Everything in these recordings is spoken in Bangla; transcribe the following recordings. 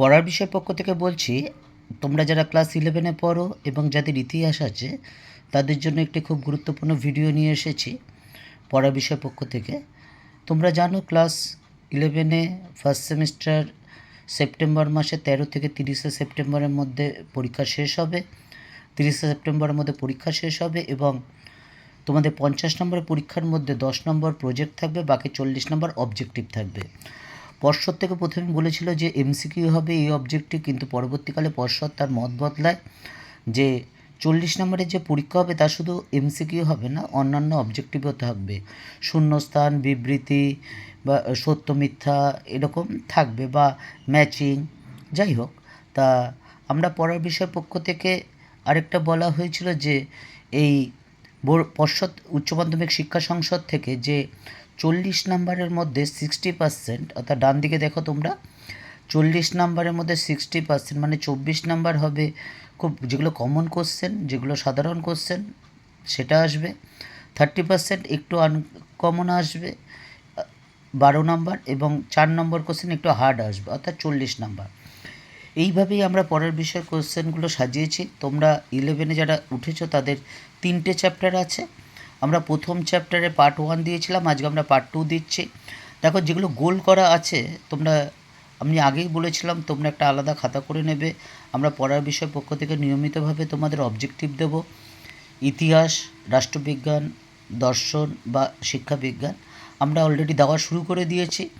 পড়ার বিষয় পক্ষ থেকে বলছি, তোমরা যারা ক্লাস ইলেভেনে পড়ো এবং যাদের ইতিহাস আছে, তাদের জন্য একটি খুব গুরুত্বপূর্ণ ভিডিও নিয়ে এসেছি পড়ার বিষয় পক্ষ থেকে। তোমরা জানো ক্লাস ইলেভেনে ফার্স্ট সেমিস্টার সেপ্টেম্বর মাসে তেরো থেকে তিরিশে সেপ্টেম্বরের মধ্যে পরীক্ষা শেষ হবে। তিরিশে সেপ্টেম্বরের মধ্যে পরীক্ষা শেষ হবে এবং তোমাদের পঞ্চাশ নম্বরের পরীক্ষার মধ্যে দশ নম্বর প্রজেক্ট থাকবে, বাকি চল্লিশ নম্বর অবজেক্টিভ থাকবে। পর্ষদ থেকে প্রথমে বলেছিল যে এমসিকিউ হবে এই অবজেক্টিভ কিন্তু পরবর্তীকালে পর্ষদ তার মত বদলায় যে চল্লিশ নম্বরের যে পরীক্ষা হবে তা শুধু এমসিকিউ হবে না, অন্যান্য অবজেক্টিভও থাকবে শূন্যস্থান, বিবৃতি বা সত্য, মিথ্যা এরকম থাকবে বা ম্যাচিং যাই হোক। তা আমরা পড়ার বিষয় পক্ষ থেকে আরেকটা বলা হয়েছিল যে এই পর্ষদ উচ্চ মাধ্যমিক শিক্ষা সংসদ থেকে যে চল্লিশ নাম্বারের মধ্যে সিক্সটি পার্সেন্ট অর্থাৎ ডান দিকে দেখো তোমরা, চল্লিশ নাম্বারের মধ্যে সিক্সটি পার্সেন্ট মানে চব্বিশ নাম্বার হবে। খুব যেগুলো কমন কোশ্চেন যেগুলো সাধারণ কোশ্চেন সেটা আসবে। থার্টি পার্সেন্ট একটু আনকমন আসবে, বারো নাম্বার এবং চার নম্বর কোশ্চেন একটু হার্ড আসবে, অর্থাৎ চল্লিশ নাম্বার। এইভাবেই আমরা পরের বিষয় কোশ্চেনগুলো সাজিয়েছি। তোমরা ইলেভেনে যারা উঠেছো, তাদের তিনটে চ্যাপ্টার আছে। আমরা প্রথম চ্যাপ্টারে পার্ট ওয়ান দিয়েছিলাম, আজকে আমরা পার্ট টু দিচ্ছি। দেখো, যেগুলো গোল করা আছে, তোমরা, আমি আগেই বলেছিলাম, তোমরা একটা আলাদা খাতা করে নেবে। আমরা পড়ার বিষয় পক্ষ থেকে নিয়মিতভাবে তোমাদের অবজেক্টিভ দেব। ইতিহাস, রাষ্ট্রবিজ্ঞান, দর্শন বা শিক্ষাবিজ্ঞান। আমরা অলরেডি দেওয়া শুরু করে দিয়েছি।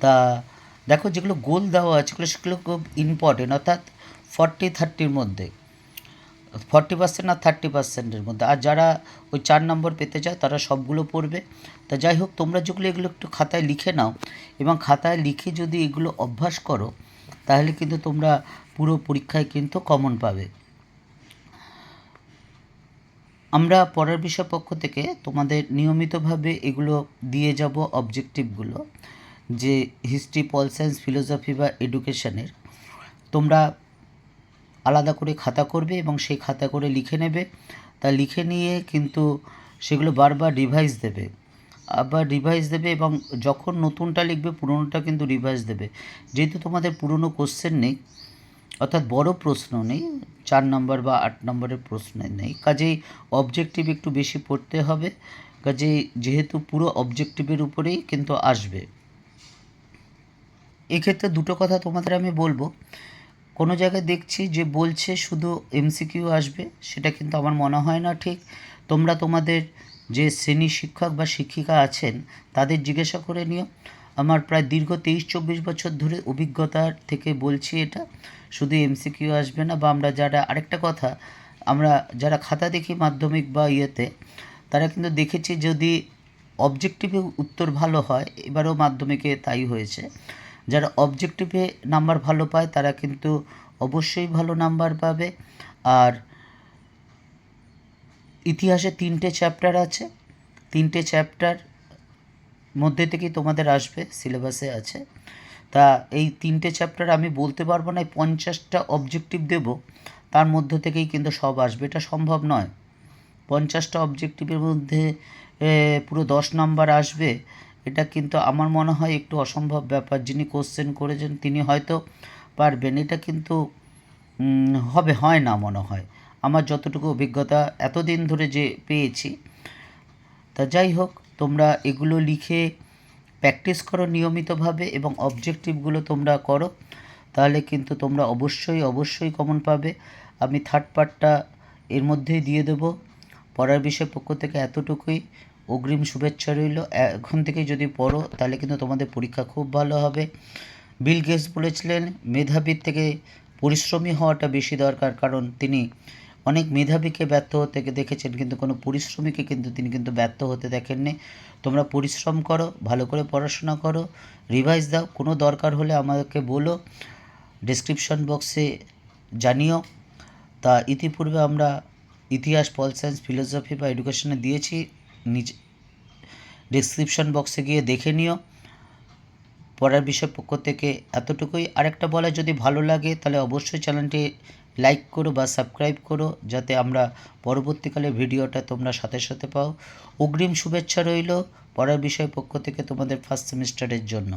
তা, দেখো, যেগুলো গোল দেওয়া আছে, সেগুলো সেগুলো খুব ইম্পর্টেন্ট অর্থাৎ ফর্টি থার্টির মধ্যে। ফর্টি পার্সেন্ট আর থার্টি পার্সেন্টের মধ্যে। আর যারা ওই চার নম্বর পেতে চায়, তারা সবগুলো পড়বে। তা যাই হোক, তোমরা যেগুলো, এগুলো একটু খাতায় লিখে নাও। এবং খাতায় লিখে যদি এগুলো অভ্যাস করো, তাহলে কিন্তু তোমরা পুরো পরীক্ষায় কিন্তু কমন পাবে। আমরা পড়ার বিষয় পক্ষ থেকে তোমাদের নিয়মিতভাবে এগুলো দিয়ে যাব অবজেক্টিভগুলো যে হিস্ট্রি পল সায়েন্স ফিলোসফি বা এডুকেশনের তোমরা আলাদা করে খাতা করবে এবং সেই খাতা করে লিখে নেবে। তা লিখে নিয়ে কিন্তু সেগুলো বারবার রিভাইজ দেবে। আবার রিভাইজ দেবে এবং যখন নতুনটা লিখবে, পুরনোটা কিন্তু রিভাইজ দেবে। যেহেতু তোমাদের পুরনো কোশ্চেন নেই, অর্থাৎ বড় প্রশ্ন নেই, চার নম্বর বা আট নম্বরের প্রশ্ন নেই। কাজেই অবজেক্টিভ একটু বেশি পড়তে হবে। কাজেই যেহেতু পুরো অবজেক্টিভের উপরেই কিন্তু আসবে। এক্ষেত্রে দুটো কথা তোমাদের আমি বলব। কোনো জায়গায় দেখছি যে বলছে শুধু এমসিকিউ আসবে, সেটা কিন্তু আমার মনে হয় না ঠিক। তোমরা তোমাদের যে শ্রেণি শিক্ষক বা শিক্ষিকা আছেন, তাদের জিজ্ঞাসা করে নিও। আমার প্রায় দীর্ঘ তেইশ চব্বিশ বছর ধরে অভিজ্ঞতার থেকে বলছি এটা। শুধু এমসিকিউ আসবে না, বা আমরা যারা আরেকটা কথা, আমরা যারা খাতা দেখি মাধ্যমিক বা ইয়েতে, তারা কিন্তু দেখেছি যদি অবজেক্টিভে উত্তর ভালো হয়, এবারও মাধ্যমিকে তাই হয়েছে। যারা অবজেক্টিভে নাম্বার ভালো পায়, তারা কিন্তু অবশ্যই ভালো নাম্বার পাবে। আর ইতিহাসে তিনটে চ্যাপ্টার আছে। তিনটে চ্যাপ্টার মধ্যে থেকেই তোমাদের আসবে সিলেবাসে আছে। তা এই তিনটে চ্যাপ্টার আমি বলতে পারব না পঞ্চাশটা অবজেক্টিভ দেব। তার মধ্য থেকেই কিন্তু সব আসবে। এটা সম্ভব নয়। পঞ্চাশটা অবজেক্টিভের মধ্যে পুরো দশ নাম্বার আসবে। এটা কিন্তু আমার মনে হয় একটু অসম্ভব ব্যাপার। যিনি কোশ্চেন করেছেন, তিনি হয়তো পারবেন। এটা কিন্তু হবে, হয় না মনে হয়। আমার যতটুকু অভিজ্ঞতা এতদিন ধরে যে পেয়েছি। তা যাই হোক, তোমরা এগুলো লিখে প্র্যাকটিস করো নিয়মিতভাবে এবং অবজেক্টিভগুলো তোমরা করো। তাহলে কিন্তু তোমরা অবশ্যই অবশ্যই কমন পাবে। আমি থার্ড পার্টটা এর মধ্যেই দিয়ে দেবো। পড়ার বিষয় পক্ষ থেকে এতটুকুই। অগ্রিম শুভেচ্ছা রইল। এখন থেকে যদি পড়ো, তাহলে কিন্তু তোমাদের পরীক্ষা খুব ভালো হবে। বিল গেটস বলেছিলেন, মেধাবীর থেকে পরিশ্রমী হওয়াটা বেশি দরকার, কারণ তিনি অনেক মেধাবীকে ব্যর্থ হতে দেখেছেন, কিন্তু কোনো পরিশ্রমীকে কিন্তু তিনি কিন্তু ব্যর্থ হতে দেখেননি। তোমরা পরিশ্রম করো, ভালো করে পড়াশোনা করো, রিভাইজ দাও, কোনো দরকার হলে আমাকে বলো, ডিসক্রিপশন বক্সে জানিও। তা ইতিপূর্বে আমরা ইতিহাস, পল সায়েন্স, ফিলোসফি বা এডুকেশনে দিয়েছি, নিচে ডিসক্রিপশন বক্সে গিয়ে দেখে নিও। পড়ার বিষয় পক্ষ থেকে এতটুকুই। আরেকটা বলা, যদি ভালো লাগে তাহলে অবশ্যই চ্যানেলটি লাইক করো বা সাবস্ক্রাইব করো, যাতে আমরা পরবর্তীকালে ভিডিওটা তোমরা সাথে সাথে পাও। অগ্রিম শুভেচ্ছা রইল পড়ার বিষয় পক্ষ থেকে তোমাদের ফার্স্ট সেমিস্টারের জন্য।